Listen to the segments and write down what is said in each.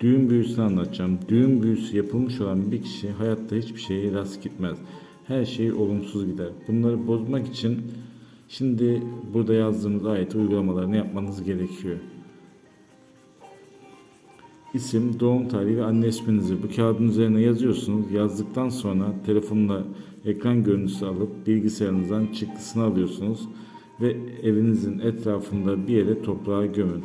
düğün büyüsünü anlatacağım. Düğün büyüsü yapılmış olan bir kişi hayatta hiçbir şeye rast gitmez. Her şey olumsuz gider. Bunları bozmak için şimdi burada yazdığımız ayet uygulamalarını yapmanız gerekiyor. İsim, doğum tarihi ve anne isminizi bu kağıdın üzerine yazıyorsunuz. Yazdıktan sonra telefonla ekran görüntüsü alıp bilgisayarınızdan çıktısını alıyorsunuz ve evinizin etrafında bir yere toprağa gömün.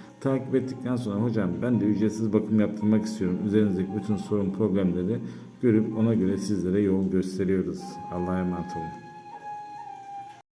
Takip ettikten sonra hocam ben de ücretsiz bakım yaptırmak istiyorum. Üzerinizdeki bütün sorun problemleri görüp ona göre sizlere yol gösteriyoruz. Allah'a emanet olun.